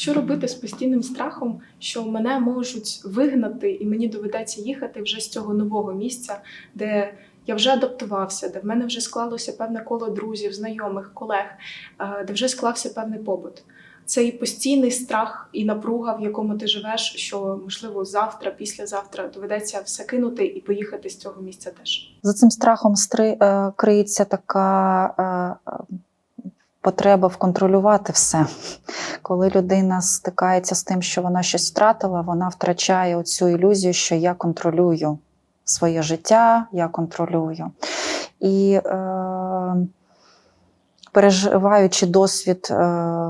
Що робити з постійним страхом, що мене можуть вигнати, і мені доведеться їхати вже з цього нового місця, де я вже адаптувався, де в мене вже склалося певне коло друзів, знайомих, колег, е, де вже склався певний побут. Це і постійний страх, і напруга, в якому ти живеш, що можливо завтра, післязавтра доведеться все кинути і поїхати з цього місця теж. За цим страхом стри, е, криється така е, потреба вконтролювати все. Коли людина стикається з тим, що вона щось втратила, вона втрачає оцю ілюзію, що я контролюю своє життя, я контролюю. І е, переживаючи досвід е,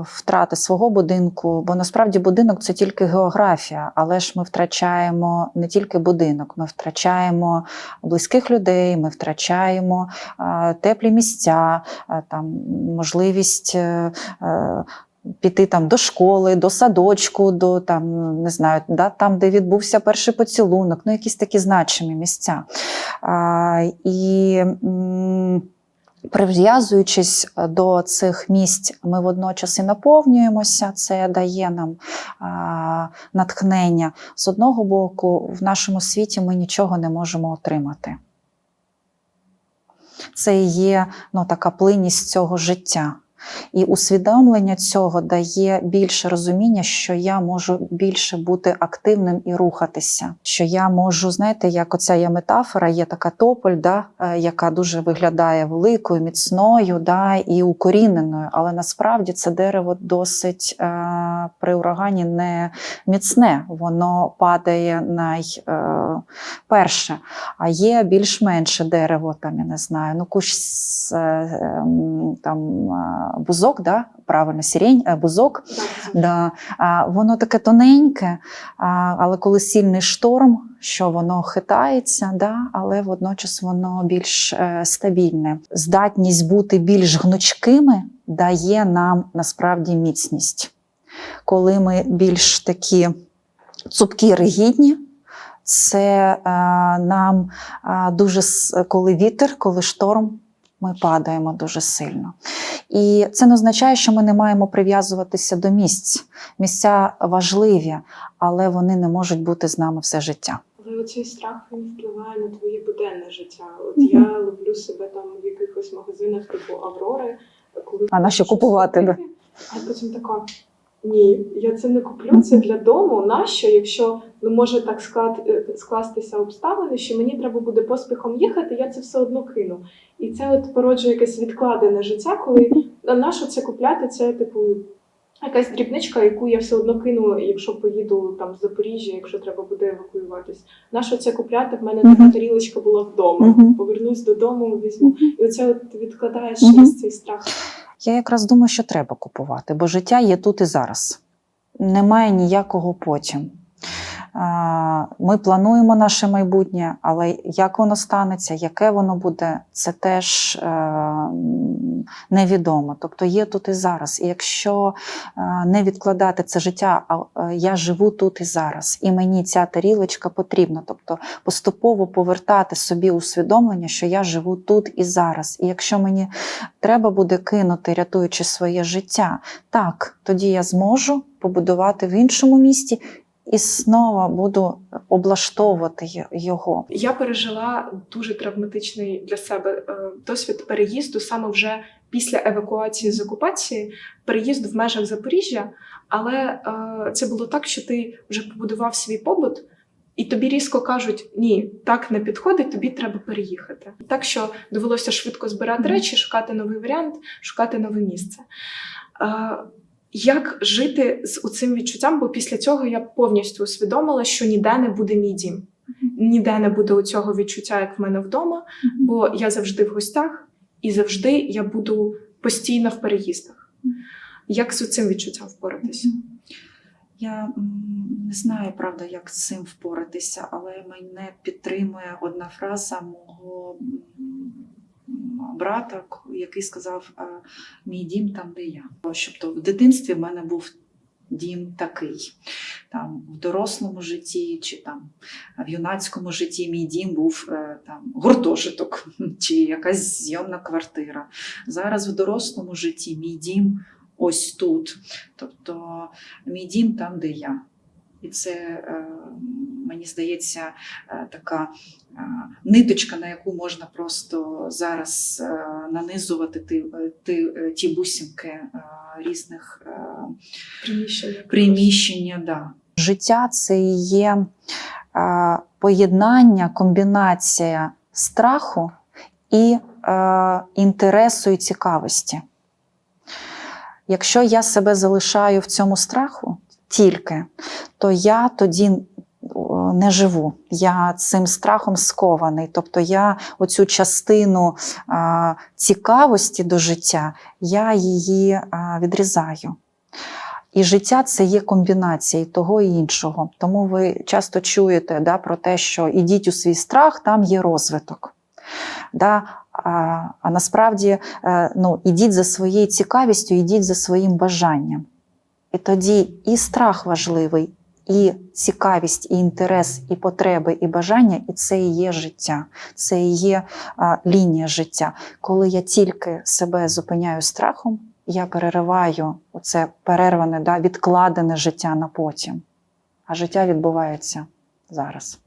втрати свого будинку, бо насправді будинок це тільки географія, але ж ми втрачаємо не тільки будинок, ми втрачаємо близьких людей, ми втрачаємо е, теплі місця, е, там можливість. Піти там до школи, до садочку, до там не знаю, да, там, де відбувся перший поцілунок, ну якісь такі значимі місця. А, і м, прив'язуючись до цих місць, ми водночас і наповнюємося. Це дає нам а, натхнення. З одного боку, в нашому світі ми нічого не можемо отримати. Це є ну, така плинність цього життя. І усвідомлення цього дає більше розуміння, що я можу більше бути активним і рухатися. Що я можу, знаєте, як оця є метафора, є така тополь, да, е, яка дуже виглядає великою, міцною да, і укоріненою. Але насправді це дерево досить е, при урагані не міцне, воно падає найперше. А є більш-менше дерево, там я не знаю, ну кущ е, ем, там е, бузок, да? правильно, сірень, е, бузок. Да. Воно таке тоненьке, але коли сильний шторм, що воно хитається, да? але водночас воно більш е, стабільне. Здатність бути більш гнучкими дає нам насправді міцність. Коли ми більш такі цупкі, ригідні, це е, нам е, дуже коли вітер, коли шторм, ми падаємо дуже сильно. І це не означає, що ми не маємо прив'язуватися до місць. Місця важливі, але вони не можуть бути з нами все життя. Але оцей страх він впливає на твоє буденне життя. От Мгм. я ловлю себе там в якихось магазинах типу Аврори, коли А на що купувати, да? А потім така. Ні, я це не куплю. Це для дому. Нащо, якщо ну може так склад, е, скластися обставини, що мені треба буде поспіхом їхати, я це все одно кину. І це от породжує якесь відкладене життя, коли нащо це купляти? Це типу якась дрібничка, яку я все одно кину, якщо поїду там з Запоріжжя, якщо треба буде евакуюватись. Нащо це купляти? В мене така тарілочка була вдома. Повернусь додому, візьму. І оце от відкладаєш Мгм. цей страх. Я якраз думаю, що треба купувати, бо життя є тут і зараз. Немає ніякого потім. Ми плануємо наше майбутнє, але як воно станеться, яке воно буде, це теж е, невідомо. Тобто є тут і зараз. І якщо е, не відкладати це життя, а е, я живу тут і зараз, і мені ця тарілочка потрібна. Тобто поступово повертати собі усвідомлення, що я живу тут і зараз. І якщо мені треба буде кинути, рятуючи своє життя, так, тоді я зможу побудувати в іншому місті і знову буду облаштовувати його. Я пережила дуже травматичний для себе е, досвід переїзду саме вже після евакуації з окупації, переїзд в межах Запоріжжя. Але е, це було так, що ти вже побудував свій побут, і тобі різко кажуть: ні, так не підходить, тобі треба переїхати. Так що довелося швидко збирати речі, шукати новий варіант, шукати нове місце. Як жити з цим відчуттям? Бо після цього я повністю усвідомила, що ніде не буде мій дім. Ніде не буде у цього відчуття, як в мене вдома, бо я завжди в гостях і завжди я буду постійно в переїздах. Як з цим відчуттям впоратися? Я не знаю, правда, як з цим впоратися, але мене підтримує одна фраза мого м, брата, який сказав: мій дім там, де я. Тобто в дитинстві в мене був дім такий. Там, в дорослому житті чи там в юнацькому житті мій дім був е, там гуртожиток чи якась зйомна квартира. Зараз в дорослому житті мій дім ось тут. Тобто мій дім там, де я. І це, е, мені здається, е, така е, ниточка, на яку можна просто зараз е, нанизувати ті, ті, ті бусинки різних Приміщення. приміщення. Да. Життя це і є поєднання, комбінація страху і інтересу і цікавості. Якщо я себе залишаю в цьому страху тільки, то я тоді не живу. Я цим страхом скований. Тобто я оцю частину цікавості до життя, я її відрізаю. І життя це є комбінація того і іншого. Тому ви часто чуєте да, про те, що ідіть у свій страх, там є розвиток. Да? А, а насправді е, ну, ідіть за своєю цікавістю, ідіть за своїм бажанням. І тоді і страх важливий, і цікавість, і інтерес, і потреби, і бажання, і це і є життя, це і є а, лінія життя. Коли я тільки себе зупиняю страхом, я перериваю оце перерване, да, відкладене життя на потім. А життя відбувається зараз.